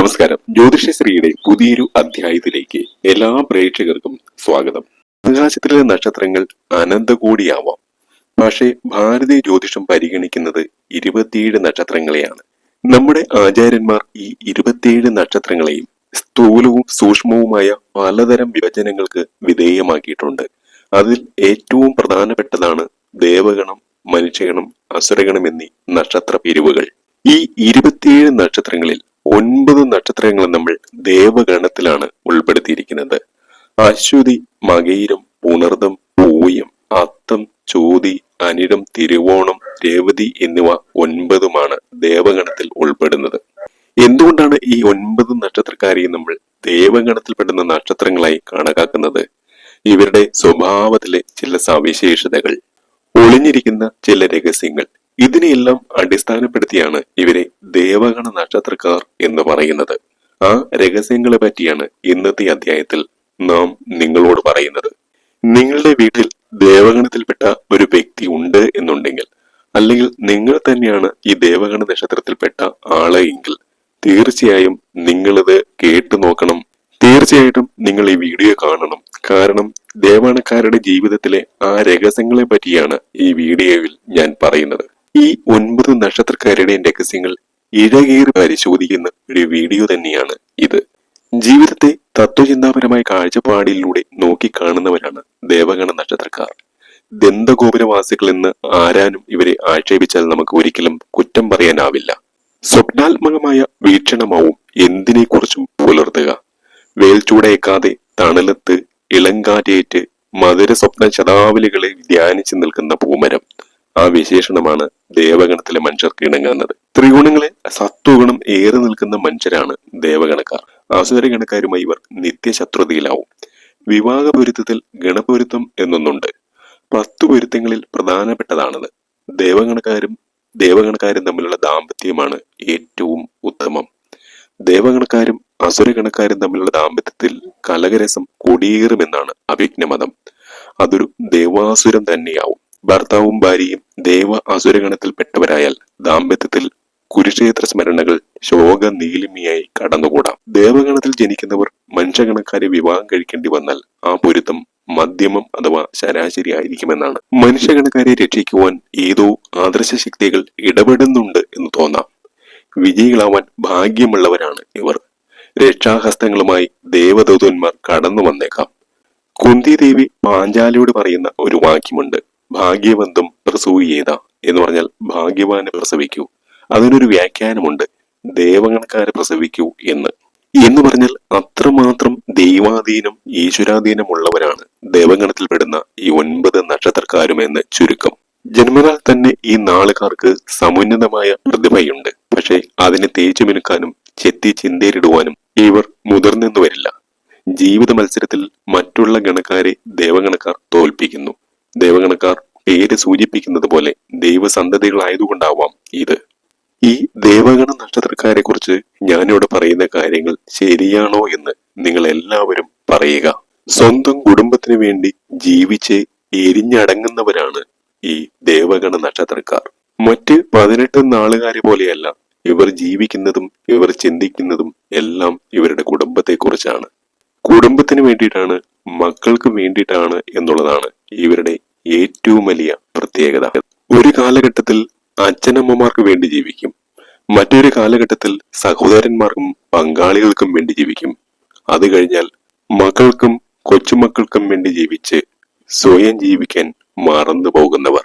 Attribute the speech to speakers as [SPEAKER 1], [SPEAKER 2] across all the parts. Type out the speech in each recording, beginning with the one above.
[SPEAKER 1] നമസ്കാരം. ജ്യോതിഷശ്രീയുടെ പുതിയൊരു അധ്യായത്തിലേക്ക് എല്ലാ പ്രേക്ഷകർക്കും സ്വാഗതം. ആകാശത്തിലെ നക്ഷത്രങ്ങൾ അനന്തകോടിയാവാം. പക്ഷേ ഭാരതീയ ജ്യോതിഷം പരിഗണിക്കുന്നത് ഇരുപത്തിയേഴ് നക്ഷത്രങ്ങളെയാണ്. നമ്മുടെ ആചാര്യന്മാർ ഈ ഇരുപത്തിയേഴ് നക്ഷത്രങ്ങളെയും സ്ഥൂലവും സൂക്ഷ്മവുമായ പലതരം വിഭജനങ്ങൾക്ക് വിധേയമാക്കിയിട്ടുണ്ട്. അതിൽ ഏറ്റവും പ്രധാനപ്പെട്ടതാണ് ദേവഗണം മനുഷ്യഗണം അസുരഗണം എന്നീ നക്ഷത്ര പിരിവുകൾ. ഈ ഇരുപത്തിയേഴ് നക്ഷത്രങ്ങളിൽ ഒൻപത് നക്ഷത്രങ്ങൾ നമ്മൾ ദേവഗണത്തിലാണ് ഉൾപ്പെടുത്തിയിരിക്കുന്നത്. അശ്വതി മകയിരം പുണർദം പൂയം അത്തം ചോതി അനിടം തിരുവോണം രേവതി എന്നിവ ഒൻപതുമാണ് ദേവഗണത്തിൽ ഉൾപ്പെടുന്നത്. എന്തുകൊണ്ടാണ് ഈ ഒൻപത് നക്ഷത്രക്കാരെ നമ്മൾ ദേവഗണത്തിൽപ്പെടുന്ന നക്ഷത്രങ്ങളായി കണക്കാക്കുന്നത്? ഇവരുടെ സ്വഭാവത്തിലെ ചില സവിശേഷതകൾ ഒളിഞ്ഞിരിക്കുന്ന ചില രഹസ്യങ്ങൾ ഇതിനെയെല്ലാം അടിസ്ഥാനപ്പെടുത്തിയാണ് ഇവരെ ദേവഗണ നക്ഷത്രക്കാർ എന്ന് പറയുന്നത്. ആ രഹസ്യങ്ങളെ പറ്റിയാണ് ഇന്നത്തെ അധ്യായത്തിൽ നാം നിങ്ങളോട് പറയുന്നത്. നിങ്ങളുടെ വീട്ടിൽ ദേവഗണത്തിൽപ്പെട്ട ഒരു വ്യക്തി ഉണ്ട് എന്നുണ്ടെങ്കിൽ അല്ലെങ്കിൽ നിങ്ങൾ തന്നെയാണ് ഈ ദേവഗണ നക്ഷത്രത്തിൽപ്പെട്ട ആൾ എങ്കിൽ തീർച്ചയായും നിങ്ങളിത് കേട്ടു നോക്കണം. തീർച്ചയായിട്ടും നിങ്ങൾ ഈ വീഡിയോ കാണണം. കാരണം ദേവാണക്കാരുടെ ജീവിതത്തിലെ ആ രഹസ്യങ്ങളെ പറ്റിയാണ് ഈ വീഡിയോയിൽ ഞാൻ പറയുന്നത്. ഈ ഒൻപത് നക്ഷത്രക്കാരുടെയും രഹസ്യങ്ങൾ ഇഴകേറി പരിശോധിക്കുന്ന ഒരു വീഡിയോ തന്നെയാണ് ഇത്. ജീവിതത്തെ തത്വചിന്താപരമായ കാഴ്ചപ്പാടിലൂടെ നോക്കിക്കാണുന്നവരാണ് ദേവഗണ നക്ഷത്രക്കാർ. ദന്തഗോപുരവാസികൾ എന്ന് ആരാനും ഇവരെ ആക്ഷേപിച്ചാൽ നമുക്ക് ഒരിക്കലും കുറ്റം പറയാനാവില്ല. സ്വപ്നാത്മകമായ വീക്ഷണമാവും എന്തിനെക്കുറിച്ചും പുലർത്തുക. വേൽച്ചൂടയേക്കാതെ തണലത്ത് ഇളങ്കാറ്റേറ്റ് മധുര സ്വപ്ന ശതാവലികളെ ധ്യാനിച്ചു നിൽക്കുന്ന പൂമരം ആ വിശേഷണമാണ് ദേവഗണത്തിലെ മനുഷ്യർക്ക് ഇണങ്ങുന്നത്. ത്രിഗുണങ്ങളെ സത്വഗുണം ഏറെ നിൽക്കുന്ന മനുഷ്യരാണ് ദേവഗണക്കാർ. ആസുരഗണക്കാരുമായി ഇവർ നിത്യശത്രുതയിലാവും. വിവാഹ പൊരുത്തത്തിൽ ഗണപൊരുത്തം എന്നൊന്നുണ്ട്. പത്തു പൊരുത്തങ്ങളിൽ പ്രധാനപ്പെട്ടതാണത് ദേവഗണക്കാരും ദേവഗണക്കാരും തമ്മിലുള്ള ദാമ്പത്യമാണ് ഏറ്റവും ഉത്തമം. ദേവഗണക്കാരും അസുരഗണക്കാരും തമ്മിലുള്ള ദാമ്പത്യത്തിൽ കലകരസം കൊടിയേറുമെന്നാണ് അഭിജ്ഞമതം അതൊരു ദേവാസുരം തന്നെയാവും. ഭർത്താവും ഭാര്യയും ദേവ അസുരഗണത്തിൽപ്പെട്ടവരായാൽ ദാമ്പത്യത്തിൽ കുരുക്ഷേത്ര സ്മരണകൾ ശോക നീലിമിയായി കടന്നുകൂടാം. ദേവഗണത്തിൽ ജനിക്കുന്നവർ മനുഷ്യഗണക്കാരെ വിവാഹം കഴിക്കേണ്ടി വന്നാൽ ആ പൊരുത്തം മധ്യമം അഥവാ ശരാശരി ആയിരിക്കുമെന്നാണ്. മനുഷ്യഗണക്കാരെ രക്ഷിക്കുവാൻ ഏതോ ആദർശ ശക്തികൾ ഇടപെടുന്നുണ്ട് എന്ന് തോന്നാം. വിജയികളാവാൻ ഭാഗ്യമുള്ളവരാണ് ഇവർ. രക്ഷാഹസ്തങ്ങളുമായി ദേവദൂതന്മാർ കടന്നു വന്നേക്കാം കുന്തിദേവി പാഞ്ചാലിയോട് പറയുന്ന ഒരു വാക്യമുണ്ട്. ഭാഗ്യവന്തം പ്രസൂയേത എന്ന് പറഞ്ഞാൽ ഭാഗ്യവാനെ പ്രസവിക്കൂ. അതിനൊരു വ്യാഖ്യാനമുണ്ട്. ദേവഗണക്കാരെ പ്രസവിക്കൂ എന്ന്. എന്ന് പറഞ്ഞാൽ അത്രമാത്രം ദൈവാധീനം ഈശ്വരാധീനമുള്ളവരാണ് ദേവഗണത്തിൽപ്പെടുന്ന ഈ ഒൻപത് നക്ഷത്രക്കാരും എന്ന് ചുരുക്കം. ജന്മനാൽ തന്നെ ഈ നാളുകാർക്ക് സമുന്നതമായ പ്രതിഭയുണ്ട്. പക്ഷെ അതിനെ തേച്ചു മിനുക്കാനും ചെത്തി ചിന്തയിലിടുവാനും ഇവർ മുതിർന്നെന്നു വരില്ല. ജീവിത മത്സരത്തിൽ മറ്റുള്ള ഗണക്കാരെ ദേവഗണക്കാർ തോൽപ്പിക്കുന്നു. ദേവഗണക്കാർ പേര് സൂചിപ്പിക്കുന്നത് പോലെ ദൈവസന്തതികളായതുകൊണ്ടാവാം ഇത്. ഈ ദേവഗണ നക്ഷത്രക്കാരെ കുറിച്ച് ഞാനിവിടെ പറയുന്ന കാര്യങ്ങൾ ശരിയാണോ എന്ന് നിങ്ങൾ എല്ലാവരും പറയുക. സ്വന്തം കുടുംബത്തിന് വേണ്ടി ജീവിച്ച് എരിഞ്ഞടങ്ങുന്നവരാണ് ഈ ദേവഗണ നക്ഷത്രക്കാർ. മറ്റ് പതിനെട്ട് നാളുകാരെ പോലെയല്ല ഇവർ ജീവിക്കുന്നതും ഇവർ ചിന്തിക്കുന്നതും എല്ലാം ഇവരുടെ കുടുംബത്തെ കുറിച്ചാണ് കുടുംബത്തിന് വേണ്ടിയിട്ടാണ് മക്കൾക്ക് വേണ്ടിയിട്ടാണ് എന്നുള്ളതാണ് ഇവരുടെ ഏറ്റവും വലിയ പ്രത്യേകത. ഒരു കാലഘട്ടത്തിൽ അച്ഛനമ്മമാർക്ക് വേണ്ടി ജീവിക്കും. മറ്റൊരു കാലഘട്ടത്തിൽ സഹോദരന്മാർക്കും പങ്കാളികൾക്കും വേണ്ടി ജീവിക്കും. അത് കഴിഞ്ഞാൽ മക്കൾക്കും കൊച്ചുമക്കൾക്കും വേണ്ടി ജീവിച്ച് സ്വയം ജീവിക്കാൻ മറന്നു പോകുന്നവർ.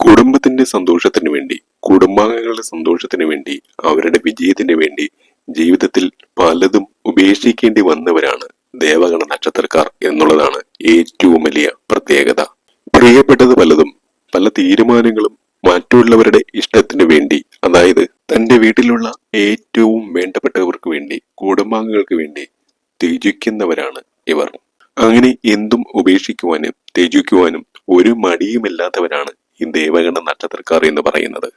[SPEAKER 1] കുടുംബത്തിന്റെ സന്തോഷത്തിന് വേണ്ടി കുടുംബാംഗങ്ങളുടെ സന്തോഷത്തിന് വേണ്ടി അവരുടെ വിജയത്തിന് വേണ്ടി ജീവിതത്തിൽ പലതും ഉപേക്ഷിക്കേണ്ടി വന്നവരാണ് ദേവഗണ നക്ഷത്രക്കാർ എന്നുള്ളതാണ് ഏറ്റവും വലിയ പ്രത്യേകത. പ്രിയപ്പെട്ടത് പലതും പല തീരുമാനങ്ങളും മറ്റുള്ളവരുടെ ഇഷ്ടത്തിന് വേണ്ടി അതായത് തന്റെ വീട്ടിലുള്ള ഏറ്റവും വേണ്ടപ്പെട്ടവർക്ക് വേണ്ടി കുടുംബാംഗങ്ങൾക്ക് വേണ്ടി ത്യജിക്കുന്നവരാണ് ഇവർ. അങ്ങനെ എന്തും ഉപേക്ഷിക്കുവാനും ത്യജിക്കുവാനും ഒരു മടിയുമില്ലാത്തവരാണ് ഈ ദേവഗണ നക്ഷത്രക്കാർ എന്ന് പറയുന്നത്.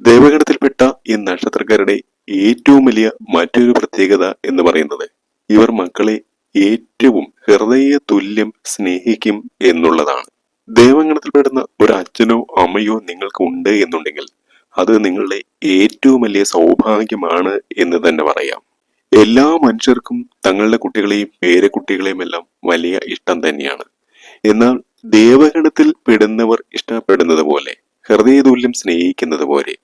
[SPEAKER 1] ദേവഗണത്തിൽപ്പെട്ട ഈ നക്ഷത്രക്കാരുടെ ഏറ്റവും വലിയ മറ്റൊരു പ്രത്യേകത എന്ന് പറയുന്നത് ഇവർ മക്കളെ ഏറ്റവും ഹൃദയ തുല്യം സ്നേഹിക്കും എന്നുള്ളതാണ്. ദേവഗണത്തിൽപ്പെടുന്ന ഒരു അച്ഛനോ അമ്മയോ നിങ്ങൾക്ക് ഉണ്ട് എന്നുണ്ടെങ്കിൽ അത് നിങ്ങളുടെ ഏറ്റവും വലിയ സൗഭാഗ്യമാണ് എന്ന് തന്നെ പറയാം. എല്ലാ മനുഷ്യർക്കും തങ്ങളുടെ കുട്ടികളെയും പേരക്കുട്ടികളെയും എല്ലാം വലിയ ഇഷ്ടം തന്നെയാണ്. എന്നാൽ ദേവഗണത്തിൽ പെടുന്നവർ ഇഷ്ടപ്പെടുന്നത് പോലെ ഹൃദയതുല്യം സ്നേഹിക്കുന്നത് പോലെ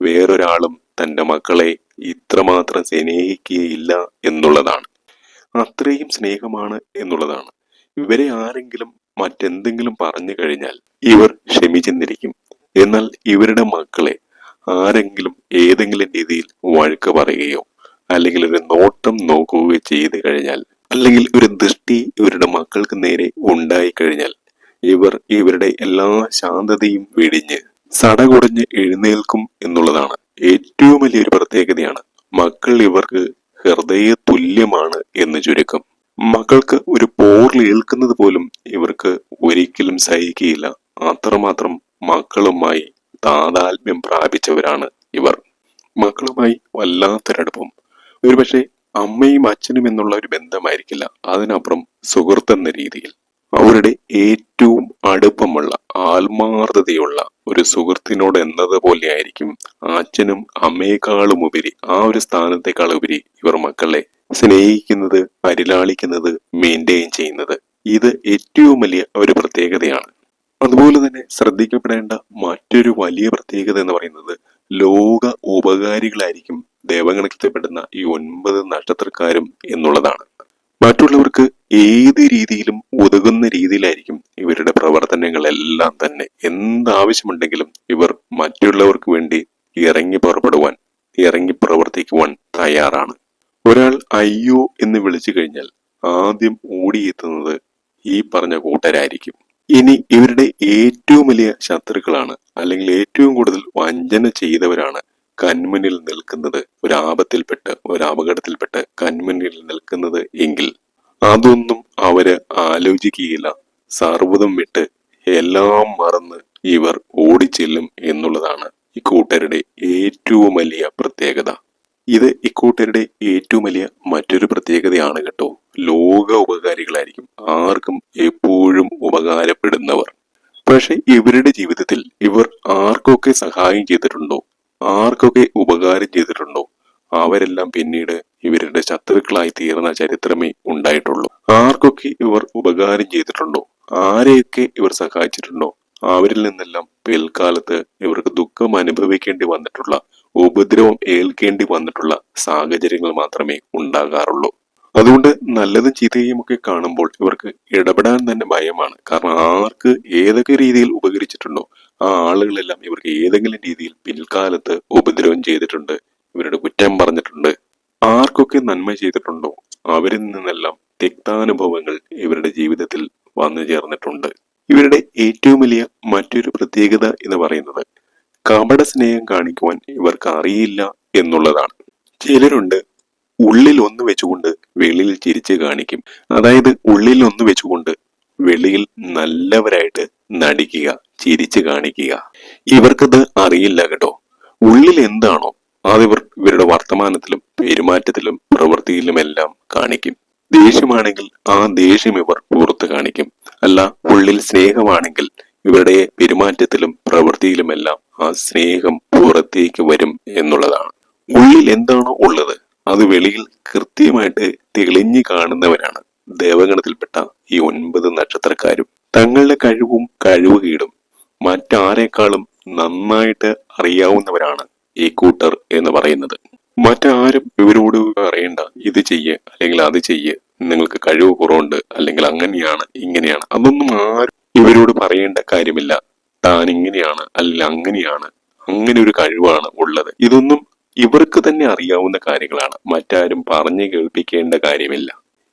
[SPEAKER 1] വേറൊരാളും തന്റെ മക്കളെ ഇത്രമാത്രം സ്നേഹിക്കുകയില്ല എന്നുള്ളതാണ്. അത്രയും സ്നേഹമാണ് എന്നുള്ളതാണ്. ഇവരെ ആരെങ്കിലും മറ്റെന്തെങ്കിലും പറഞ്ഞു കഴിഞ്ഞാൽ ഇവർ ക്ഷമിച്ചെന്നിരിക്കും എന്നാൽ ഇവരുടെ മക്കളെ ആരെങ്കിലും ഏതെങ്കിലും രീതിയിൽ വഴക്ക് പറയുകയോ അല്ലെങ്കിൽ ഒരു നോട്ടം നോക്കുകയോ ചെയ്തു കഴിഞ്ഞാൽ അല്ലെങ്കിൽ ഒരു ദൃഷ്ടി ഇവരുടെ മക്കൾക്ക് നേരെ ഉണ്ടായി കഴിഞ്ഞാൽ ഇവർ ഇവരുടെ എല്ലാ ശാന്തതയും വെടിഞ്ഞ് സടകുടഞ്ഞ് എഴുന്നേൽക്കും എന്നുള്ളതാണ് ഏറ്റവും വലിയൊരു പ്രത്യേകതയാണ്. മക്കൾ ഇവർക്ക് ഹൃദയ തുല്യമാണ് എന്ന് ചുരുക്കം. മകൾക്ക് ഒരു പോറിൽ ഏൽക്കുന്നത് പോലും ഇവർക്ക് ഒരിക്കലും സഹിക്കുകയില്ല. അത്രമാത്രം മക്കളുമായി താതാത്മ്യം പ്രാപിച്ചവരാണ് ഇവർ. മക്കളുമായി വല്ലാത്തൊരടുപ്പം. ഒരുപക്ഷെ അമ്മയും അച്ഛനും എന്നുള്ള ഒരു ബന്ധമായിരിക്കില്ല. അതിനപ്പുറം സുഹൃത്തെന്ന രീതിയിൽ. അവരുടെ ഏറ്റവും അടുപ്പമുള്ള ആത്മാർത്ഥതയുള്ള ഒരു സുഹൃത്തിനോട് എന്നതുപോലെ ആയിരിക്കും അച്ഛനും അമ്മയെക്കാളും ഉപരി ആ ഒരു സ്ഥാനത്തെക്കാൾ ഉപരി ഇവർ മക്കളെ സ്നേഹിക്കുന്നത് പരിലാളിക്കുന്നത് മെയിന്റെയിൻ ചെയ്യുന്നത്. ഇത് ഏറ്റവും വലിയ ഒരു പ്രത്യേകതയാണ്. അതുപോലെ തന്നെ ശ്രദ്ധിക്കപ്പെടേണ്ട മറ്റൊരു വലിയ പ്രത്യേകത എന്ന് പറയുന്നത് ലോക ഉപകാരികളായിരിക്കും ദേവഗണത്തിൽപ്പെടുന്ന ഈ ഒൻപത് നക്ഷത്രക്കാരും എന്നുള്ളതാണ്. മറ്റുള്ളവർക്ക് ഏത് രീതിയിലും ഉതകുന്ന രീതിയിലായിരിക്കും ഇവരുടെ പ്രവർത്തനങ്ങളെല്ലാം തന്നെ. എന്താവശ്യമുണ്ടെങ്കിലും ഇവർ മറ്റുള്ളവർക്ക് വേണ്ടി ഇറങ്ങി പുറപ്പെടുവാൻ ഇറങ്ങി പ്രവർത്തിക്കുവാൻ തയ്യാറാണ്. ഒരാൾ അയ്യോ എന്ന് വിളിച്ചു കഴിഞ്ഞാൽ ആദ്യം ഓടിയെത്തുന്നത് ഈ പറഞ്ഞ കൂട്ടരായിരിക്കും. ഇനി ഇവരുടെ ഏറ്റവും വലിയ ശത്രുക്കളാണ് അല്ലെങ്കിൽ ഏറ്റവും കൂടുതൽ വഞ്ചന ചെയ്തവരാണ് കൺമുന്നിൽ നിൽക്കുന്നത്. ഒരു ആപത്തിൽപ്പെട്ട് ഒരു അപകടത്തിൽപ്പെട്ട് കൺമുന്നിൽ നിൽക്കുന്നത് എങ്കിൽ അതൊന്നും അവർ ആലോചിക്കുകയില്ല. സർവതും വിട്ട് എല്ലാം മറന്ന് ഇവർ ഓടിച്ചെല്ലും എന്നുള്ളതാണ് ഇക്കൂട്ടരുടെ ഏറ്റവും വലിയ പ്രത്യേകത. ഇത് ഇക്കൂട്ടരുടെ ഏറ്റവും വലിയ മറ്റൊരു പ്രത്യേകതയാണ് കേട്ടോ. ലോക ഉപകാരികളായിരിക്കും. ആർക്കും എപ്പോഴും ഉപകാരപ്പെടുന്നവർ. പക്ഷെ ഇവരുടെ ജീവിതത്തിൽ ഇവർ ആർക്കൊക്കെ സഹായം ചെയ്തിട്ടുണ്ടോ? ആർക്കൊക്കെ ഉപകാരം ചെയ്തിട്ടുണ്ടോ? അവരെല്ലാം പിന്നീട് ഇവരുടെ ശത്രുക്കളായി തീർന്ന ചരിത്രമേ ഉണ്ടായിട്ടുള്ളൂ. ആർക്കൊക്കെ ഇവർ ഉപകാരം ചെയ്തിട്ടുണ്ടോ? ആരെയൊക്കെ ഇവർ സഹായിച്ചിട്ടുണ്ടോ? അവരിൽ നിന്നെല്ലാം പിൽക്കാലത്ത് ഇവർക്ക് ദുഃഖം അനുഭവിക്കേണ്ടി വന്നിട്ടുള്ള ഉപദ്രവം ഏൽക്കേണ്ടി വന്നിട്ടുള്ള സാഹചര്യങ്ങൾ മാത്രമേ ഉണ്ടാകാറുള്ളൂ. അതുകൊണ്ട് നല്ലതും ചീത്തയും ഒക്കെ കാണുമ്പോൾ ഇവർക്ക് ഇടപെടാൻ തന്നെ ഭയമാണ്. കാരണം ആർക്ക് ഏതൊക്കെ രീതിയിൽ ഉപകരിച്ചിട്ടുണ്ടോ ആ ആളുകളെല്ലാം ഇവർക്ക് ഏതെങ്കിലും രീതിയിൽ പിൽക്കാലത്ത് ഉപദ്രവം ചെയ്തിട്ടുണ്ട്. ഇവരുടെ കുറ്റം പറഞ്ഞിട്ടുണ്ട്. ആർക്കൊക്കെ നന്മ ചെയ്തിട്ടുണ്ടോ? അവരിൽ നിന്നെല്ലാം തിക്താനുഭവങ്ങൾ ഇവരുടെ ജീവിതത്തിൽ വന്നു ചേർന്നിട്ടുണ്ട്. ഇവരുടെ ഏറ്റവും വലിയ മറ്റൊരു പ്രത്യേകത എന്ന് പറയുന്നത് കപട സ്നേഹം കാണിക്കുവാൻ ഇവർക്ക് അറിയില്ല എന്നുള്ളതാണ്. ചിലരുണ്ട് ഉള്ളിൽ ഒന്ന് വെച്ചുകൊണ്ട് വെളിയിൽ ചിരിച്ച് കാണിക്കും. അതായത് ഉള്ളിൽ ഒന്ന് വെച്ചുകൊണ്ട് വെളിയിൽ നല്ലവരായിട്ട് നടിക്കുക ചിരിച്ച് കാണിക്കുക. ഇവർക്കത് അറിയില്ല കേട്ടോ. ഉള്ളിൽ എന്താണോ അതിവർ ഇവരുടെ വർത്തമാനത്തിലും പെരുമാറ്റത്തിലും പ്രവൃത്തിയിലുമെല്ലാം കാണിക്കും. ദേഷ്യമാണെങ്കിൽ ആ ദേഷ്യം ഇവർ പുറത്ത് കാണിക്കും. അല്ല ഉള്ളിൽ സ്നേഹമാണെങ്കിൽ ഇവരുടെ പെരുമാറ്റത്തിലും പ്രവൃത്തിയിലുമെല്ലാം ആ സ്നേഹം പുറത്തേക്ക് വരും എന്നുള്ളതാണ്. ഉള്ളിൽ എന്താണോ ഉള്ളത് അത് വെളിയിൽ കൃത്യമായിട്ട് തെളിഞ്ഞു കാണുന്നവരാണ് ദേവഗണത്തിൽപ്പെട്ട ഈ ഒൻപത് നക്ഷത്രക്കാരും. തങ്ങളുടെ കഴിവും കഴിവുകീടും മറ്റാരെക്കാളും നന്നായിട്ട് അറിയാവുന്നവരാണ് ഈ കൂട്ടർ എന്ന് പറയുന്നത്. മറ്റാരും ഇവരോട് അറിയണ്ട ഇത് ചെയ്യ് അല്ലെങ്കിൽ അത് ചെയ്യ്. നിങ്ങൾക്ക് കഴിവ് കുറവുണ്ട് അല്ലെങ്കിൽ അങ്ങനെയാണ് ഇങ്ങനെയാണ്. അതൊന്നും ആരും ഇവരോട് പറയേണ്ട കാര്യമില്ല. താൻ ഇങ്ങനെയാണ് അല്ലെങ്കിൽ അങ്ങനെയാണ്. അങ്ങനെ ഒരു കഴിവാണ് ഉള്ളത്. ഇതൊന്നും ഇവർക്ക് തന്നെ അറിയാവുന്ന കാര്യങ്ങളാണ്. മറ്റാരും പറഞ്ഞു കേൾപ്പിക്കേണ്ട കാര്യമില്ല.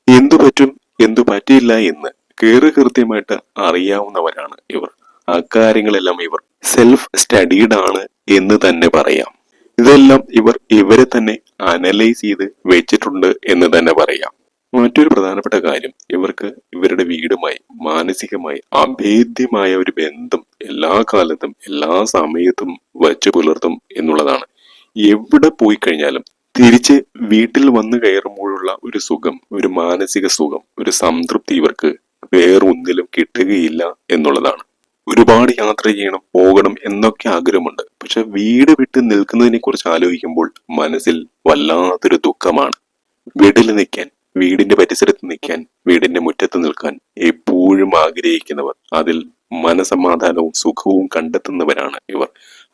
[SPEAKER 1] എന്തു പറ്റും എന്തു പറ്റില്ല എന്ന് കയറി കൃത്യമായിട്ട് അറിയാവുന്നവരാണ് ഇവർ. അക്കാര്യങ്ങളെല്ലാം ഇവർ സെൽഫ് സ്റ്റഡീഡ് ആണ് എന്ന് തന്നെ പറയാം. ഇതെല്ലാം ഇവർ ഇവരെ തന്നെ അനലൈസ് ചെയ്ത് വെച്ചിട്ടുണ്ട് എന്ന് തന്നെ പറയാം. മറ്റൊരു പ്രധാനപ്പെട്ട കാര്യം ഇവർക്ക് ഇവരുടെ വീടുമായി മാനസികമായി അഭേദ്യമായ ഒരു ബന്ധം എല്ലാ കാലത്തും എല്ലാ സമയത്തും വച്ചു പുലർത്തും എന്നുള്ളതാണ്. എവിടെ പോയി കഴിഞ്ഞാലും തിരിച്ച് വീട്ടിൽ വന്നു കയറുമ്പോഴുള്ള ഒരു സുഖം ഒരു മാനസിക സുഖം ഒരു സംതൃപ്തി ഇവർക്ക് വേറൊന്നിലും കിട്ടുകയില്ല എന്നുള്ളതാണ്. ഒരുപാട് യാത്ര ചെയ്യണം പോകണം എന്നൊക്കെ ആഗ്രഹമുണ്ട്. പക്ഷെ വീട് വിട്ട് നിൽക്കുന്നതിനെ കുറിച്ച് ആലോചിക്കുമ്പോൾ മനസ്സിൽ വല്ലാത്തൊരു ദുഃഖമാണ്. വീട്ടിൽ നിൽക്കാൻ വീടിന്റെ പരിസരത്ത് നിൽക്കാൻ വീടിന്റെ മുറ്റത്ത് നിൽക്കാൻ എപ്പോഴും ആഗ്രഹിക്കുന്നവർ അതിൽ മനസമാധാനവും സുഖവും കണ്ടെത്തുന്നവരാണ് ഇവർ.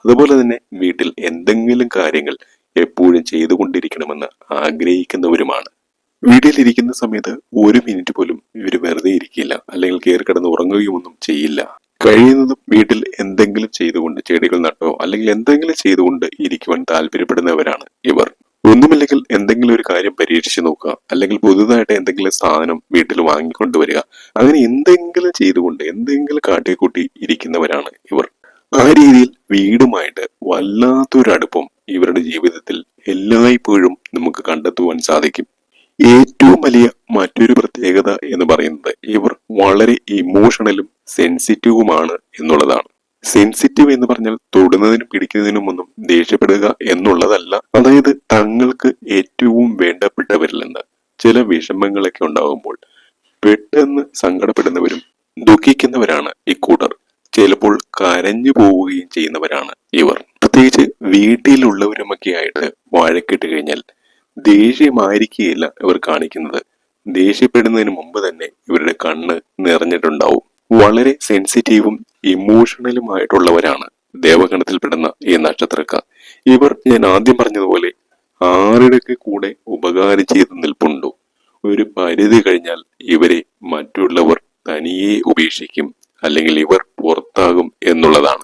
[SPEAKER 1] അതുപോലെ തന്നെ വീട്ടിൽ എന്തെങ്കിലും കാര്യങ്ങൾ എപ്പോഴും ചെയ്തുകൊണ്ടിരിക്കണമെന്ന് ആഗ്രഹിക്കുന്നവരുമാണ്. വീട്ടിലിരിക്കുന്ന സമയത്ത് ഒരു മിനിറ്റ് പോലും ഇവർ വെറുതെ ഇരിക്കില്ല അല്ലെങ്കിൽ കയറി കിടന്ന് ഉറങ്ങുകയും ഒന്നും ചെയ്യില്ല. കഴിയുന്നതും വീട്ടിൽ എന്തെങ്കിലും ചെയ്തുകൊണ്ട് ചെടികൾ നട്ടോ അല്ലെങ്കിൽ എന്തെങ്കിലും ചെയ്തുകൊണ്ട് ഇരിക്കുവാൻ താല്പര്യപ്പെടുന്നവരാണ് ഇവർ. ഒന്നുമില്ലെങ്കിൽ എന്തെങ്കിലും ഒരു കാര്യം പരീക്ഷിച്ചു നോക്കുക. അല്ലെങ്കിൽ പുതുതായിട്ട് എന്തെങ്കിലും സാധനം വീട്ടിൽ വാങ്ങിക്കൊണ്ടുവരിക. അങ്ങനെ എന്തെങ്കിലും ചെയ്തുകൊണ്ട് എന്തെങ്കിലും കാട്ടിക്കൂട്ടി ഇരിക്കുന്നവരാണ് ഇവർ. ആ രീതിയിൽ വീടുമായിട്ട് വല്ലാത്തൊരടുപ്പം ഇവരുടെ ജീവിതത്തിൽ എല്ലായ്പ്പോഴും നമുക്ക് കണ്ടെത്തുവാൻ സാധിക്കും. ഏറ്റവും വലിയ മറ്റൊരു പ്രത്യേകത എന്ന് പറയുന്നത് ഇവർ വളരെ ഇമോഷണലും സെൻസിറ്റീവുമാണ് എന്നുള്ളതാണ്. സെൻസിറ്റീവ് എന്ന് പറഞ്ഞാൽ തൊടുന്നതിനും പിടിക്കുന്നതിനും ഒന്നും ദേഷ്യപ്പെടുക എന്നുള്ളതല്ല. അതായത് തങ്ങൾക്ക് ഏറ്റവും വേണ്ടപ്പെട്ടവരിൽ നിന്ന് ചില വിഷമങ്ങളൊക്കെ ഉണ്ടാകുമ്പോൾ പെട്ടെന്ന് സങ്കടപ്പെടുന്നവരും ദുഃഖിക്കുന്നവരാണ് ഇക്കൂട്ടർ ചിലപ്പോൾ കരഞ്ഞു പോവുകയും ചെയ്യുന്നവരാണ് ഇവർ. പ്രത്യേകിച്ച് വീട്ടിലുള്ളവരുമൊക്കെ ആയിട്ട് വാഴക്കിട്ട് കഴിഞ്ഞാൽ ദേഷ്യമായിരിക്കുകയില്ല ഇവർ കാണിക്കുന്നത്. ദേഷ്യപ്പെടുന്നതിന് മുമ്പ് തന്നെ ഇവരുടെ കണ്ണ് നിറഞ്ഞിട്ടുണ്ടാവും. വളരെ സെൻസിറ്റീവും ഇമോഷണലുമായിട്ടുള്ളവരാണ് ദേവഗണത്തിൽപ്പെടുന്ന ഈ നക്ഷത്രക്കാർ. ഇവർ ഞാൻ ആദ്യം പറഞ്ഞതുപോലെ ആരുടെയൊക്കെ കൂടെ ഉപകാരം ചെയ്ത് നിൽപ്പുണ്ടോ? ഒരു പരിധി കഴിഞ്ഞാൽ ഇവരെ മറ്റുള്ളവർ തനിയെ ഉപേക്ഷിക്കും അല്ലെങ്കിൽ ഇവർ പുറത്താകും എന്നുള്ളതാണ്.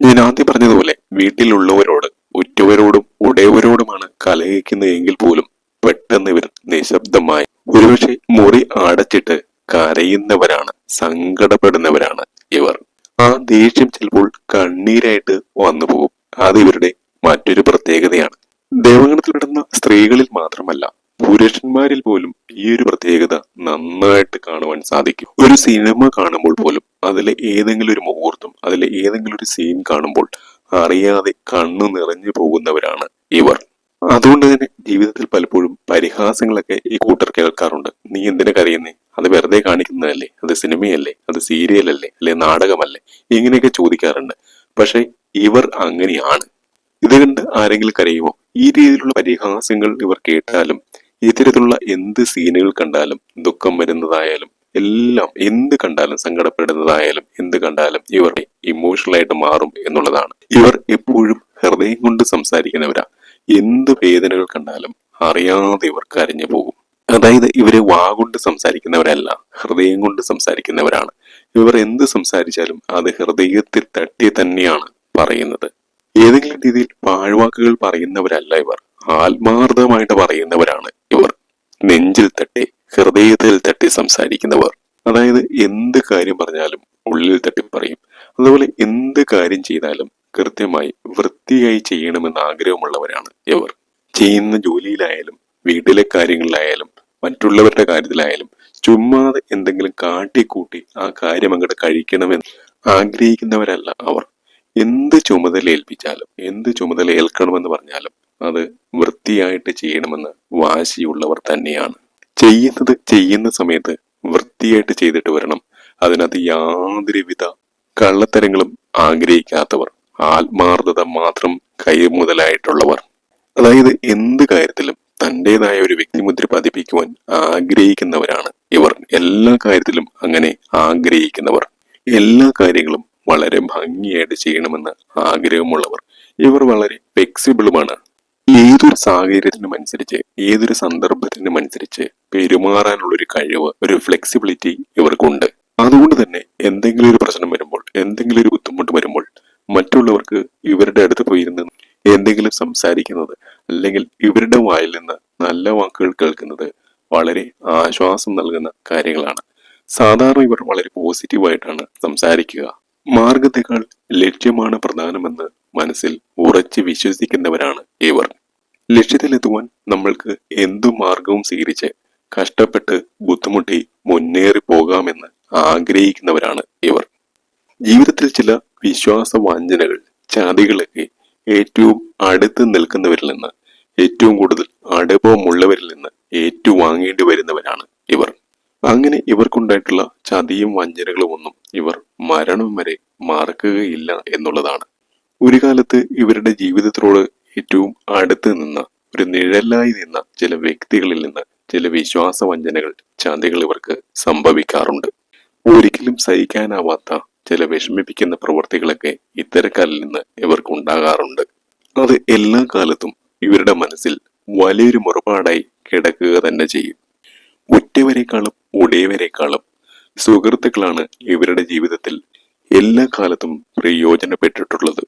[SPEAKER 1] ഞാൻ ആദ്യം പറഞ്ഞതുപോലെ വീട്ടിലുള്ളവരോട് ഉറ്റവരോടും ഉടയവരോടുമാണ് കലഹിക്കുന്നതെങ്കിൽ പോലും പെട്ടെന്ന് ഇവർ നിശബ്ദമായി. ഒരുപക്ഷെ മുറി അടച്ചിട്ട് കരയുന്നവരാണ് സങ്കടപ്പെടുന്നവരാണ് ഇവർ. ആ ദേഷ്യം ചിലപ്പോൾ കണ്ണീരായിട്ട് വന്നു പോകും. അത് ഇവരുടെ മറ്റൊരു പ്രത്യേകതയാണ്. ദേവഗണത്തിൽ ദേവഗണത്തിൽപ്പെടുന്ന സ്ത്രീകളിൽ മാത്രമല്ല പുരുഷന്മാരിൽ പോലും ഈ ഒരു പ്രത്യേകത നന്നായിട്ട് കാണുവാൻ സാധിക്കും. ഒരു സിനിമ കാണുമ്പോൾ പോലും അതിലെ ഏതെങ്കിലും ഒരു മുഹൂർത്തം അതിലെ ഏതെങ്കിലും ഒരു സീൻ കാണുമ്പോൾ അറിയാതെ കണ്ണു നിറഞ്ഞു പോകുന്നവരാണ് ഇവർ. അതുകൊണ്ട് തന്നെ ജീവിതത്തിൽ പലപ്പോഴും പരിഹാസങ്ങളൊക്കെ ഈ കൂട്ടർ കേൾക്കാറുണ്ട്. നീ എന്തിനു കരയുന്നേ? അത് വെറുതെ കാണിക്കുന്നതല്ലേ? അത് സിനിമയല്ലേ? അത് സീരിയലല്ലേ? അല്ലെ നാടകമല്ലേ? ഇങ്ങനെയൊക്കെ ചോദിക്കാറുണ്ട്. പക്ഷെ ഇവർ അങ്ങനെയാണ്. ഇത് കണ്ട് ആരെങ്കിലും കരയുമോ? ഈ രീതിയിലുള്ള പരിഹാസങ്ങൾ ഇവർ കേട്ടാലും ഇത്തരത്തിലുള്ള എന്ത് സീനുകൾ കണ്ടാലും ദുഃഖം വരുന്നതായാലും എല്ലാം എന്ത് കണ്ടാലും സങ്കടപ്പെടുന്നതായാലും എന്ത് കണ്ടാലും ഇവർ ഇമോഷണലായിട്ട് മാറും എന്നുള്ളതാണ്. ഇവർ എപ്പോഴും ഹൃദയം കൊണ്ട് സംസാരിക്കുന്നവരാ. എന്ത് വേദനകൾ കണ്ടാലും അറിയാതെ ഇവർ കരഞ്ഞു പോകും. അതായത് ഇവർ വാ കൊണ്ട് സംസാരിക്കുന്നവരല്ല ഹൃദയം കൊണ്ട് സംസാരിക്കുന്നവരാണ്. ഇവർ എന്ത് സംസാരിച്ചാലും അത് ഹൃദയത്തിൽ തട്ടി തന്നെയാണ് പറയുന്നത്. ഏതെങ്കിലും രീതിയിൽ പാഴ്വാക്കുകൾ പറയുന്നവരല്ല ഇവർ. ആത്മാർത്ഥമായിട്ട് പറയുന്നവരാണ് ഇവർ. നെഞ്ചിൽ തട്ടി ഹൃദയത്തിൽ തട്ടി സംസാരിക്കുന്നവർ. അതായത് എന്ത് കാര്യം പറഞ്ഞാലും ഉള്ളിൽ തട്ടി പറയും. അതുപോലെ എന്ത് കാര്യം ചെയ്താലും കൃത്യമായി വൃത്തിയായി ചെയ്യണമെന്ന് ആഗ്രഹമുള്ളവരാണ് ഇവർ. ചെയ്യുന്ന ജോലിയിലായാലും വീട്ടിലെ കാര്യങ്ങളിലായാലും മറ്റുള്ളവരുടെ കാര്യത്തിലായാലും ചുമ്മാതെ എന്തെങ്കിലും കാട്ടിക്കൂട്ടി ആ കാര്യം അങ്ങോട്ട് കഴിക്കണമെന്ന് ആഗ്രഹിക്കുന്നവരല്ല അവർ. എന്ത് ചുമതല ഏൽപ്പിച്ചാലും എന്ത് ചുമതല ഏൽക്കണമെന്ന് പറഞ്ഞാലും അത് വൃത്തിയായിട്ട് ചെയ്യണമെന്ന് വാശിയുള്ളവർ തന്നെയാണ്. ചെയ്യുന്നത് ചെയ്യുന്ന സമയത്ത് വൃത്തിയായിട്ട് ചെയ്തിട്ട് വരണം. അതിനകത്ത് യാതൊരുവിധ കള്ളത്തരങ്ങളും ആഗ്രഹിക്കാത്തവർ ആത്മാർത്ഥത മാത്രം കൈമുതലായിട്ടുള്ളവർ അതായത് എന്ത് കാര്യത്തിലും തന്റേതായ ഒരു വ്യക്തിമുദ്ര പതിപ്പിക്കുവാൻ ആഗ്രഹിക്കുന്നവരാണ്. ഇവർ എല്ലാ കാര്യത്തിലും അങ്ങനെ ആഗ്രഹിക്കുന്നവർ. എല്ലാ കാര്യങ്ങളും വളരെ ഭംഗിയായിട്ട് ചെയ്യണമെന്ന് ആഗ്രഹമുള്ളവർ. ഇവർ വളരെ ഫ്ലെക്സിബിളുമാണ് ഏതൊരു സാഹചര്യത്തിനും അനുസരിച്ച് ഏതൊരു സന്ദർഭത്തിനും അനുസരിച്ച് പെരുമാറാനുള്ള ഒരു കഴിവ് ഒരു ഫ്ലെക്സിബിലിറ്റി ഇവർക്കുണ്ട്. അതുകൊണ്ട് തന്നെ എന്തെങ്കിലും ഒരു പ്രശ്നം വരുമ്പോൾ എന്തെങ്കിലും ഒരു ബുദ്ധിമുട്ട് വരുമ്പോൾ മറ്റുള്ളവർക്ക് ഇവരുടെ അടുത്ത് പോയിരുന്ന് എന്തെങ്കിലും സംസാരിക്കുന്നത് അല്ലെങ്കിൽ ഇവരുടെ വായിൽ നിന്ന് നല്ല വാക്കുകൾ കേൾക്കുന്നത് വളരെ ആശ്വാസം നൽകുന്ന കാര്യങ്ങളാണ്. സാധാരണ ഇവർ വളരെ പോസിറ്റീവായിട്ടാണ് സംസാരിക്കുക. മാർഗത്തെക്കാൾ ലക്ഷ്യമാണ് പ്രധാനമെന്ന് മനസ്സിൽ ഉറച്ച് വിശ്വസിക്കുന്നവരാണ് ഇവർ. ലക്ഷ്യത്തിലെത്തുവാൻ നമ്മൾക്ക് എന്തു മാർഗവും സ്വീകരിച്ച് കഷ്ടപ്പെട്ട് ബുദ്ധിമുട്ടി മുന്നേറി പോകാമെന്ന് ആഗ്രഹിക്കുന്നവരാണ് ഇവർ. ജീവിതത്തിൽ ചില വിശ്വാസ വാഞ്ചനകൾ ചതികളൊക്കെ ഏറ്റവും അടുത്ത് നിൽക്കുന്നവരിൽ നിന്ന് ഏറ്റവും കൂടുതൽ അടുപ്പമുള്ളവരിൽ നിന്ന് ഏറ്റുവാങ്ങേണ്ടി വരുന്നവരാണ് ഇവർ. അങ്ങനെ ഇവർക്കുണ്ടായിട്ടുള്ള ചതിയും വഞ്ചനകളും ഒന്നും ഇവർ മരണം വരെ മറക്കുകയില്ല എന്നുള്ളതാണ്. ഒരു കാലത്ത് ഇവരുടെ ജീവിതത്തിനോട് ഏറ്റവും അടുത്ത് നിന്ന് ഒരു നിഴലായി നിന്ന ചില വ്യക്തികളിൽ നിന്ന് ചില വിശ്വാസവഞ്ചനകൾ ചാന്തികൾ ഇവർക്ക് സംഭവിക്കാറുണ്ട്. ഒരിക്കലും സഹിക്കാനാവാത്ത ചില വിഷമിപ്പിക്കുന്ന പ്രവൃത്തികളൊക്കെ ഇത്തരക്കാരിൽ നിന്ന് ഇവർക്ക് ഉണ്ടാകാറുണ്ട്. അത് എല്ലാ കാലത്തും ഇവരുടെ മനസ്സിൽ വലിയൊരു മുറപാടായി കിടക്കുക തന്നെ ചെയ്യും. ഉറ്റവരെക്കാളും ഉടയവരെക്കാളും സുഹൃത്തുക്കളാണ് ഇവരുടെ ജീവിതത്തിൽ എല്ലാ കാലത്തും പ്രയോജനപ്പെട്ടിട്ടുള്ളത്.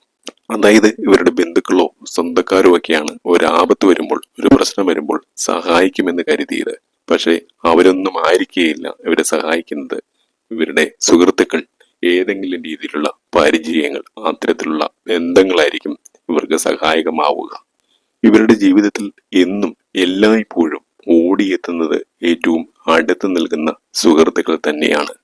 [SPEAKER 1] അതായത് ഇവരുടെ ബന്ധുക്കളോ സ്വന്തക്കാരോ ഒക്കെയാണ് ഒരു ആപത്ത് വരുമ്പോൾ ഒരു പ്രശ്നം വരുമ്പോൾ സഹായിക്കുമെന്ന് കരുതിയത്. പക്ഷേ അവരൊന്നും ആയിരിക്കേയില്ല ഇവരെ സഹായിക്കുന്നത്. ഇവരുടെ സുഹൃത്തുക്കൾ ഏതെങ്കിലും രീതിയിലുള്ള പരിചയങ്ങൾ അത്തരത്തിലുള്ള ബന്ധങ്ങളായിരിക്കും ഇവർക്ക് സഹായകമാവുക. ഇവരുടെ ജീവിതത്തിൽ എന്നും എല്ലായ്പ്പോഴും ഓടിയെത്തുന്നത് ഏറ്റവും അടുത്ത് നിൽക്കുന്ന സുഹൃത്തുക്കൾ തന്നെയാണ്.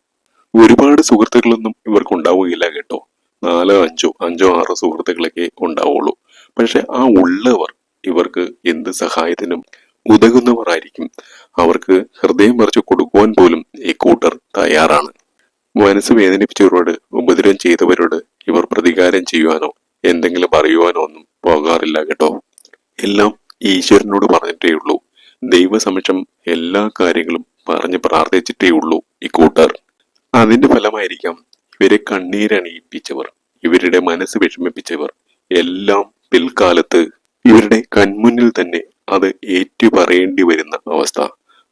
[SPEAKER 1] ഒരുപാട് സുഹൃത്തുക്കളൊന്നും ഇവർക്ക് ഉണ്ടാവുകയില്ല കേട്ടോ. നാലോ അഞ്ചോ അഞ്ചോ ആറോ സുഹൃത്തുക്കളൊക്കെ ഉണ്ടാവുള്ളൂ. പക്ഷെ ആ ഉള്ളവർ ഇവർക്ക് എന്ത് സഹായത്തിനും ഉതകുന്നവരായിരിക്കും. അവർക്ക് ഹൃദയം മറിച്ച് കൊടുക്കുവാൻ പോലും ഈ കൂട്ടർ തയ്യാറാണ്. മനസ്സ് വേദനിപ്പിച്ചവരോട് ഉപദ്രവം ചെയ്തവരോട് ഇവർ പ്രതികാരം ചെയ്യുവാനോ എന്തെങ്കിലും പറയുവാനോ ഒന്നും പോകാറില്ല കേട്ടോ. എല്ലാം ഈശ്വരനോട് പറഞ്ഞിട്ടേ ഉള്ളൂ. ദൈവസമക്ഷം എല്ലാ കാര്യങ്ങളും പറഞ്ഞ് പ്രാർത്ഥിച്ചിട്ടേ ഉള്ളൂ ഈ കൂട്ടർ. അതിന്റെ ഫലമായിരിക്കാം ഇവരെ കണ്ണീരണിയിപ്പിച്ചവർ ഇവരുടെ മനസ്സ് വിഷമിപ്പിച്ചവർ എല്ലാം പിൽക്കാലത്ത് ഇവരുടെ കൺമുന്നിൽ തന്നെ അത് ഏറ്റുപറയേണ്ടി വരുന്ന അവസ്ഥ.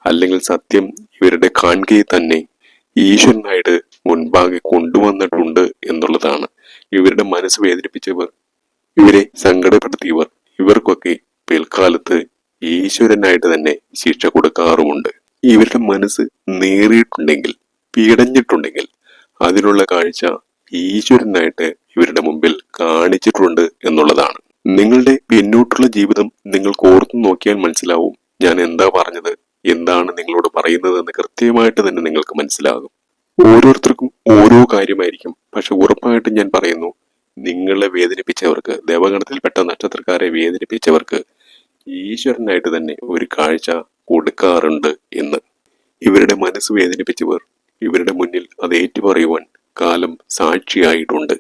[SPEAKER 1] അല്ലെങ്കിൽ സത്യം ഇവരുടെ കാൺകെ തന്നെ ഈശ്വരനായിട്ട് മുൻപാകെ കൊണ്ടുവന്നിട്ടുണ്ട് എന്നുള്ളതാണ്. ഇവരുടെ മനസ്സ് വേദനിപ്പിച്ചവർ ഇവരെ സങ്കടപ്പെടുത്തിയവർ ഇവർക്കൊക്കെ പിൽക്കാലത്ത് ഈശ്വരനായിട്ട് തന്നെ ശിക്ഷ കൊടുക്കാറുമുണ്ട്. ഇവരുടെ മനസ്സ് നേറിയിട്ടുണ്ടെങ്കിൽ പീഡഞ്ഞിട്ടുണ്ടെങ്കിൽ അതിനുള്ള കാഴ്ച ഈശ്വരനായിട്ട് ഇവരുടെ മുമ്പിൽ കാണിച്ചിട്ടുണ്ട് എന്നുള്ളതാണ്. നിങ്ങളുടെ പിന്നോട്ടുള്ള ജീവിതം നിങ്ങൾ ഓർത്തു നോക്കിയാൽ മനസ്സിലാവും ഞാൻ എന്താ പറഞ്ഞത് എന്താണ് നിങ്ങളോട് പറയുന്നത് എന്ന് കൃത്യമായിട്ട് തന്നെ നിങ്ങൾക്ക് മനസ്സിലാകും. ഓരോരുത്തർക്കും ഓരോ കാര്യമായിരിക്കും. പക്ഷെ ഉറപ്പായിട്ടും ഞാൻ പറയുന്നു നിങ്ങളെ വേദനിപ്പിച്ചവർക്ക് ദേവഗണത്തിൽപ്പെട്ട നക്ഷത്രക്കാരെ വേദനിപ്പിച്ചവർക്ക് ഈശ്വരനായിട്ട് തന്നെ ഒരു കാഴ്ച കൊടുക്കാറുണ്ട് എന്ന്. ഇവരുടെ മനസ്സ് വേദനിപ്പിച്ചവർ ഇവരുടെ മുന്നിൽ അത് ഏറ്റുപറയുവാൻ കാലം സാക്ഷിയായിട്ടുണ്ട്.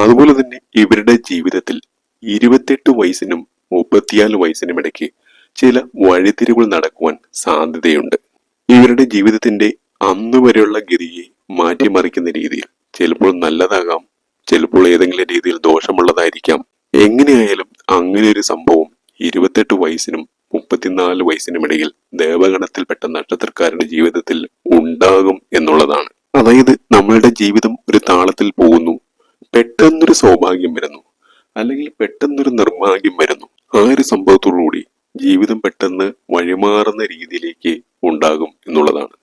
[SPEAKER 1] അതുപോലെ തന്നെ ഇവരുടെ ജീവിതത്തിൽ ഇരുപത്തെട്ട് വയസ്സിനും മുപ്പത്തിയാൽ വയസ്സിനും ഇടയ്ക്ക് ചില വഴിത്തിരിവുകൾ നടക്കുവാൻ സാധ്യതയുണ്ട്. ഇവരുടെ ജീവിതത്തിന്റെ അന്ന് വരെയുള്ള ഗതിയെ മാറ്റിമറിക്കുന്ന രീതിയിൽ ചിലപ്പോൾ നല്ലതാകാം ചിലപ്പോൾ ഏതെങ്കിലും രീതിയിൽ ദോഷമുള്ളതായിരിക്കാം. എങ്ങനെയായാലും അങ്ങനെ ഒരു സംഭവം ഇരുപത്തെട്ട് വയസ്സിനും മുപ്പത്തിനാല് വയസ്സിനും ഇടയിൽ ദേവഗണത്തിൽപ്പെട്ട നക്ഷത്രക്കാരുടെ ജീവിതത്തിൽ ഉണ്ടാകും എന്നുള്ളതാണ്. അതായത് നമ്മളുടെ ജീവിതം ഒരു താളത്തിൽ പോകുന്നു പെട്ടെന്നൊരു സൗഭാഗ്യം വരുന്നു അല്ലെങ്കിൽ പെട്ടെന്നൊരു നിർഭാഗ്യം വരുന്നു. ആ ഒരു സംഭവത്തോടുകൂടി ജീവിതം പെട്ടെന്ന് വഴിമാറുന്ന രീതിയിലേക്ക് ഉണ്ടാകും എന്നുള്ളതാണ്.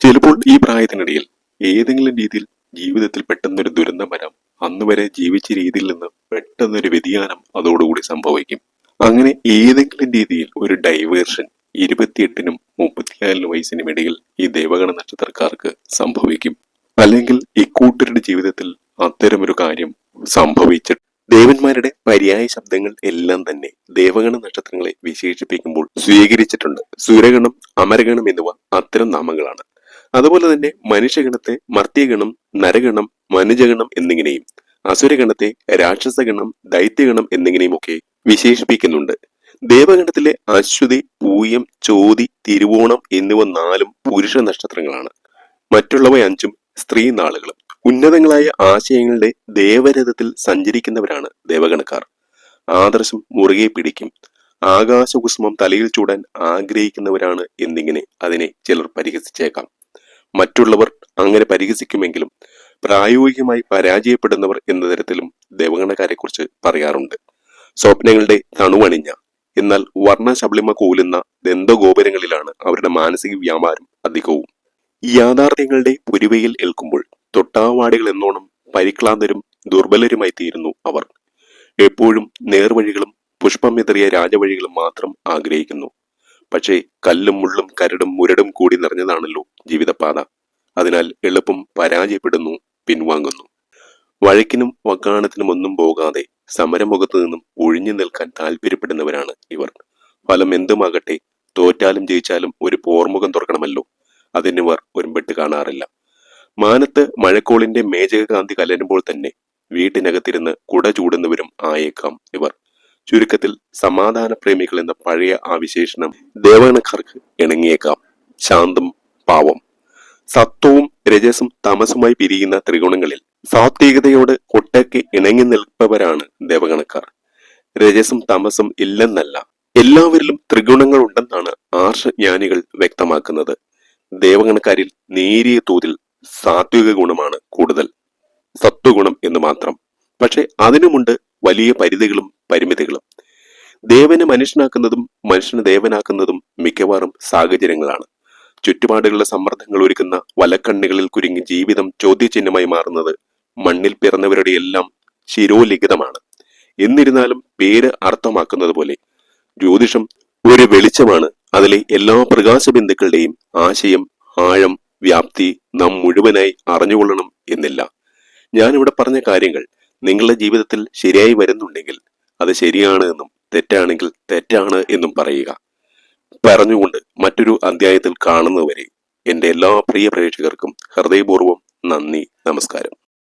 [SPEAKER 1] ചിലപ്പോൾ ഈ പ്രായത്തിനിടയിൽ ഏതെങ്കിലും രീതിയിൽ ജീവിതത്തിൽ പെട്ടെന്നൊരു ദുരന്തം വരാം അന്ന് വരെ ജീവിച്ച രീതിയിൽ നിന്ന് പെട്ടെന്നൊരു വ്യതിയാനം അതോടുകൂടി സംഭവിക്കും. അങ്ങനെ ഏതെങ്കിലും രീതിയിൽ ഒരു ഡൈവേർഷൻ ഇരുപത്തിയെട്ടിനും മുപ്പത്തിനാലിനും വയസ്സിനും ഇടയിൽ ഈ ദേവഗണ നക്ഷത്രക്കാർക്ക് സംഭവിക്കും. അല്ലെങ്കിൽ ഇക്കൂട്ടരുടെ ജീവിതത്തിൽ അത്തരമൊരു കാര്യം സംഭവിച്ചിട്ട് ദേവന്മാരുടെ പര്യായ ശബ്ദങ്ങൾ എല്ലാം തന്നെ ദേവഗണ നക്ഷത്രങ്ങളെ വിശേഷിപ്പിക്കുമ്പോൾ സ്വീകരിച്ചിട്ടുണ്ട്. സൂര്യഗണം അമരഗണം എന്നിവ അത്തരം നാമങ്ങളാണ്. അതുപോലെ തന്നെ മനുഷ്യഗണത്തെ മർത്യഗണം നരഗണം മനുജഗണം എന്നിങ്ങനെയും അസുരഗണത്തെ രാക്ഷസഗണം ദൈത്യഗണം എന്നിങ്ങനെയുമൊക്കെ വിശേഷിപ്പിക്കുന്നുണ്ട്. ദേവഗണത്തിലെ അശ്വതി പൂയം ചോതി തിരുവോണം എന്നിവ നാലും പുരുഷ നക്ഷത്രങ്ങളാണ്. മറ്റുള്ളവ അഞ്ചും സ്ത്രീ നാളുകളും. ഉന്നതങ്ങളായ ആശയങ്ങളുടെ ദേവരഥത്തിൽ സഞ്ചരിക്കുന്നവരാണ് ദേവഗണക്കാർ. ആദർശം മുറുകെ പിടിക്കും. ആകാശകുസുമം തലയിൽ ചൂടാൻ ആഗ്രഹിക്കുന്നവരാണ് എന്നിങ്ങനെ അതിനെ ചിലർ പരിഹസിച്ചേക്കാം. മറ്റുള്ളവർ അങ്ങനെ പരിഹസിക്കുമെങ്കിലും പ്രായോഗികമായി പരാജയപ്പെടുന്നവർ എന്ന തരത്തിലും ദേവഗണക്കാരെ കുറിച്ച് പറയാറുണ്ട്. സ്വപ്നങ്ങളുടെ തണുവണിഞ്ഞ. എന്നാൽ വർണശബളിമ കൂലുന്ന ദന്തഗോപുരങ്ങളിലാണ് അവരുടെ മാനസിക വ്യാപാരം അധികവും. യാഥാർത്ഥ്യങ്ങളുടെ പുരിവയിൽ ഏൽക്കുമ്പോൾ തൊട്ടാവാടികൾ എന്നോണം പരിക്ലാന്തരും ദുർബലരുമായി തീരുന്നു അവർ. എപ്പോഴും നേർവഴികളും പുഷ്പമെതറിയ രാജവഴികളും മാത്രം ആഗ്രഹിക്കുന്നു. പക്ഷേ കല്ലും മുള്ളും കരടും മുരടും കൂടി നിറഞ്ഞതാണല്ലോ ജീവിതപാത. അതിനാൽ എളുപ്പം പരാജയപ്പെടുന്നു പിൻവാങ്ങുന്നു. വഴക്കിനും വക്കാണത്തിനും ഒന്നും പോകാതെ സമരമുഖത്ത് നിന്നും ഒഴിഞ്ഞു നിൽക്കാൻ താല്പര്യപ്പെടുന്നവരാണ് ഇവർ. ഫലം എന്തുമാകട്ടെ തോറ്റാലും ജയിച്ചാലും ഒരു പോർമുഖം തുറക്കണമല്ലോ. അതിനിവർ ഒരുമ്പെട്ട് കാണാറില്ല. മാനത്ത് മഴക്കോളിന്റെ മേജകകാന്തി കലരുമ്പോൾ തന്നെ വീട്ടിനകത്തിരുന്ന് കുട ചൂടുന്നവരും ആയേക്കാം ഇവർ. ചുരുക്കത്തിൽ സമാധാന പ്രേമികൾ എന്ന പഴയ ആ വിശേഷണം ദേവഗണക്കാർക്ക് ഇണങ്ങിയേക്കാം. ശാന്തം പാവം. സത്വവും രജസും തമസുമായി പിരിയുന്ന ത്രിഗുണങ്ങളിൽ സാത്വികതയോട് ഒട്ടൊക്കെ ഇണങ്ങി നിൽപ്പവരാണ് ദേവഗണക്കാർ. രജസും തമസും ഇല്ലെന്നല്ല എല്ലാവരിലും ത്രിഗുണങ്ങൾ ഉണ്ടെന്നാണ് ആർഷജ്ഞാനികൾ വ്യക്തമാക്കുന്നത്. ദേവഗണക്കാരിൽ നേരിയ തോതിൽ സാത്വിക ഗുണമാണ് കൂടുതൽ സത്വഗുണം എന്ന് മാത്രം. പക്ഷെ അതിനുമുണ്ട് വലിയ പരിധികളും പരിമിതികളും. ദേവനെ മനുഷ്യനാക്കുന്നതും മനുഷ്യനെ ദേവനാക്കുന്നതും മിക്കവാറും സാഹചര്യങ്ങളാണ്. ചുറ്റുപാടുകളുടെ സമ്മർദ്ദങ്ങൾ ഒരുക്കുന്ന വലക്കണ്ണികളിൽ കുരുങ്ങി ജീവിതം ചോദ്യചിഹ്നമായി മാറുന്നത് മണ്ണിൽ പിറന്നവരുടെ എല്ലാം ശിരോലിഖിതമാണ്. എന്നിരുന്നാലും പേര് അർത്ഥമാക്കുന്നത് പോലെ ജ്യോതിഷം ഒരു വെളിച്ചമാണ്. അതിലെ എല്ലാ പ്രകാശബിന്ദുക്കളുടെയും ആശയം ആഴം വ്യാപ്തി നാം മുഴുവനായി അറിഞ്ഞുകൊള്ളണം എന്നില്ല. ഞാനിവിടെ പറഞ്ഞ കാര്യങ്ങൾ നിങ്ങളുടെ ജീവിതത്തിൽ ശരിയായി വരുന്നുണ്ടെങ്കിൽ അത് ശരിയാണ് എന്നും തെറ്റാണെങ്കിൽ തെറ്റാണ് എന്നും പറയുക. പറഞ്ഞുകൊണ്ട് മറ്റൊരു അധ്യായത്തിൽ കാണുന്നവരെ എന്റെ എല്ലാ പ്രിയ പ്രേക്ഷകർക്കും ഹൃദയപൂർവം നന്ദി നമസ്കാരം.